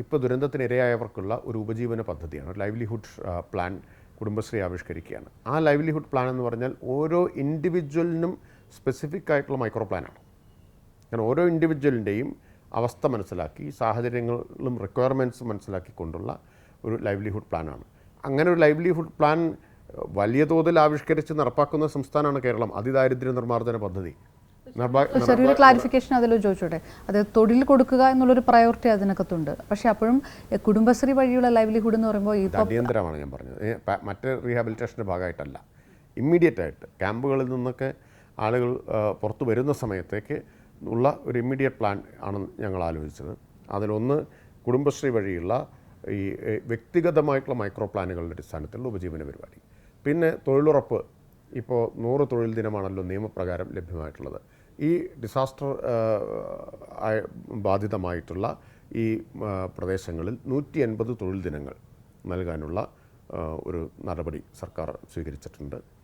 ഇപ്പോൾ ദുരന്തത്തിനിരയായവർക്കുള്ള ഒരു ഉപജീവന പദ്ധതിയാണ് ലൈവ്ലിഹുഡ് പ്ലാൻ കുടുംബശ്രീ ആവിഷ്കരിക്കുകയാണ്. ആ ലൈവ്ലിഹുഡ് പ്ലാൻ എന്ന് പറഞ്ഞാൽ ഓരോ ഇൻഡിവിജ്വലിനും സ്പെസിഫിക് ആയിട്ടുള്ള മൈക്രോ പ്ലാനാണ് കാരണം ഓരോ ഇൻഡിവിജ്വലിന്റെയും അവസ്ഥ മനസ്സിലാക്കി സാഹചര്യങ്ങളും റിക്വയർമെന്റ്സും മനസ്സിലാക്കിക്കൊണ്ടുള്ള ഒരു ലൈവ്ലിഹുഡ് പ്ലാനാണ് അങ്ങനെ ഒരു ലൈവ്ലിഹുഡ് പ്ലാൻ വലിയ തോതിൽ ആവിഷ്കരിച്ച് നടപ്പാക്കുന്ന സംസ്ഥാനമാണ് കേരളം. അതിദാരിദ്ര്യ നിർമ്മാർജന പദ്ധതി. ചെറിയൊരു ക്ലാരിഫിക്കേഷൻ അതിൽ ചോദിച്ചോട്ടെ. അത് തൊഴിൽ കൊടുക്കുക എന്നുള്ളൊരു പ്രയോറിറ്റി അതിനകത്തുണ്ട്. പക്ഷേ അപ്പോഴും കുടുംബശ്രീ വഴിയുള്ള ലൈവ്ലിഹുഡ് എന്ന് പറയുമ്പോൾ ഇത് ഇപ്പോൾ അടിയന്തരമാണ് ഞാൻ പറഞ്ഞത്. മറ്റ് റീഹാബിലിറ്റേഷന്റെ ഭാഗമായിട്ടല്ല. ഇമ്മീഡിയറ്റ് ആയിട്ട് ക്യാമ്പുകളിൽ നിന്നൊക്കെ ആളുകൾ പുറത്തു വരുന്ന സമയത്തേക്ക് ഉള്ള ഒരു ഇമ്മീഡിയറ്റ് പ്ലാൻ ആണ് ഞങ്ങൾ ആലോചിച്ചത്. അതിലൊന്ന് കുടുംബശ്രീ വഴിയുള്ള ഈ വ്യക്തിഗതമായിട്ടുള്ള മൈക്രോ പ്ലാനുകളുടെ അടിസ്ഥാനത്തിലുള്ള ഉപജീവന പരിപാടി. പിന്നെ തൊഴിലുറപ്പ് ഇപ്പോൾ നൂറ് തൊഴിൽ ദിനമാണല്ലോ നിയമപ്രകാരം ലഭ്യമായിട്ടുള്ളത്. ഈ ഡിസാസ്റ്റർ ബാധിതമായിട്ടുള്ള ഈ പ്രദേശങ്ങളിൽ നൂറ്റി എൺപത് തൊഴിൽ ദിനങ്ങൾ നൽകാനുള്ള ഒരു നടപടി സർക്കാർ സ്വീകരിച്ചിട്ടുണ്ട്.